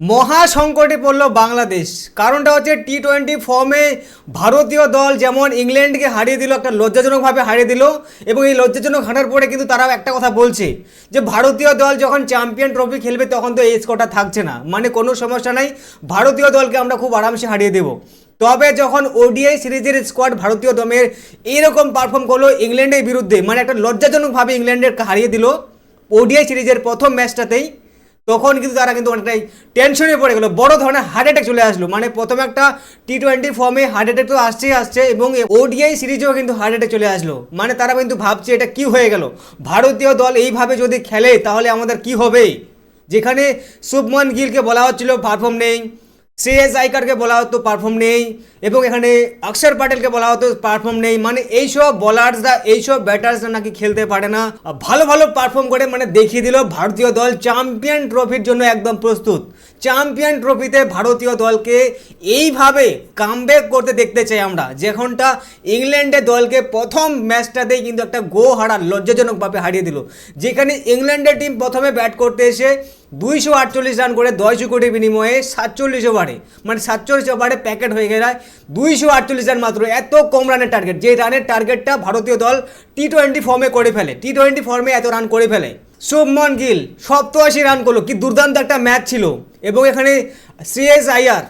মহা সংকটে পড়ল বাংলাদেশ। কারণটা হচ্ছে টি টোয়েন্টি ফর্মে ভারতীয় দল যেমন ইংল্যান্ডকে হারিয়ে দিল, একটা লজ্জাজনকভাবে হারিয়ে দিল এবং এই লজ্জাজনক হারার পরে কিন্তু তারাও একটা কথা বলছে যে, ভারতীয় দল যখন চ্যাম্পিয়ন ট্রফি খেলবে তখন তো এই স্কোরটা থাকছে না। মানে কোনো সমস্যা নাই, ভারতীয় দলকে আমরা খুব আরামসে হারিয়ে দেবো। তবে যখন ওডিআই সিরিজের স্কোয়াড ভারতীয় দমের এইরকম পারফর্ম করল ইংল্যান্ডের বিরুদ্ধে মানে একটা লজ্জাজনকভাবে ইংল্যান্ডের হারিয়ে দিল ওডিআই সিরিজের প্রথম ম্যাচটাতেই তখন কিন্তু তারা কিন্তু অনেকটাই টেনশনে পড়ে গেলো। বড় ধরনের হার্ট অ্যাটাক চলে আসলো। মানে প্রথমে একটা টি টোয়েন্টি ফর্মে হার্ট অ্যাটাক তো আসছেই আসছে এবং ওডিআই সিরিজেও কিন্তু হার্ট অ্যাটাক চলে আসলো। মানে তারা কিন্তু ভাবছে এটা কি হয়ে গেল? ভারতীয় দল এইভাবে যদি খেলে তাহলে আমাদের কি হবে? যেখানে শুভমন গিলকে বলা হচ্ছিল পারফর্ম নেই। শ্রেয়স আইকারকে বলা হতো পারফর্ম নেই এবং এখানে অক্ষর প্যাটেলকে বলা হতো পারফর্ম নেই। মানে এইসব বলার্সরা এইসব ব্যাটার্সরা নাকি খেলতে পারে না। ভালো ভালো পারফর্ম করে মানে দেখিয়ে দিল ভারতীয় দল চ্যাম্পিয়ন ট্রফির জন্য একদম প্রস্তুত। চ্যাম্পিয়ন ট্রফিতে ভারতীয় দলকে এইভাবে কামব্যাক করতে দেখতে চাই আমরা। যেখনটা ইংল্যান্ডের দলকে প্রথম ম্যাচটাতেই কিন্তু একটা গো হারা লজ্জাজনকভাবে হারিয়ে দিল। যেখানে ইংল্যান্ডের টিম প্রথমে ব্যাট করতে এসে দুইশো আটচল্লিশ রান করে দশ উইকেটের বিনিময়ে সাতচল্লিশ ওভারে মানে সাতচল্লিশ ওভারে প্যাকেট হয়ে গেলে দুইশো আটচল্লিশ রান মাত্র, এত কম রানের টার্গেট যে রানের টার্গেটটা ভারতীয় দল টি টোয়েন্টি ফর্মে করে ফেলে টি টোয়েন্টি ফর্মে এত রান করে ফেলে। শুভমন গিল, সপ্তআশি রান করল, কি দুর্দান্ত একটা ম্যাচ ছিল। এবং এখানে সিএস আয়ার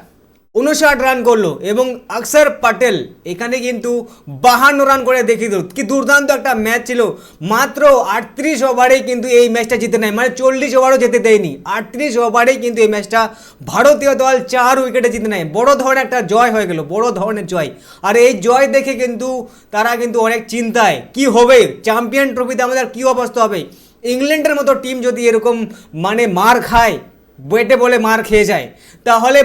উনষাট রান করল এবং অক্ষর প্যাটেল এখানে কিন্তু বাহান্ন রান করে দেখিয়ে দিল। কি দুর্দান্ত একটা ম্যাচ ছিল। মাত্র আটত্রিশ ওভারেই কিন্তু এই ম্যাচটা জিতে নেয়। মানে চল্লিশ ওভারও যেতে দেয়নি। আটত্রিশ ওভারেই কিন্তু এই ম্যাচটা ভারতীয় দল চার উইকেটে জিতে নেয়। বড় ধরনের একটা জয় হয়ে গেল, বড় ধরনের জয়। আর এই জয় দেখে কিন্তু তারা কিন্তু অনেক চিন্তায়, কি হবে? চ্যাম্পিয়ন ট্রফিতে আমাদের কী অবস্থা হবে? ইংল্যান্ডের মতো টিম যদি এরকম মানে মার খায় বেটে বলে মার খেয়ে যায়, তাহলে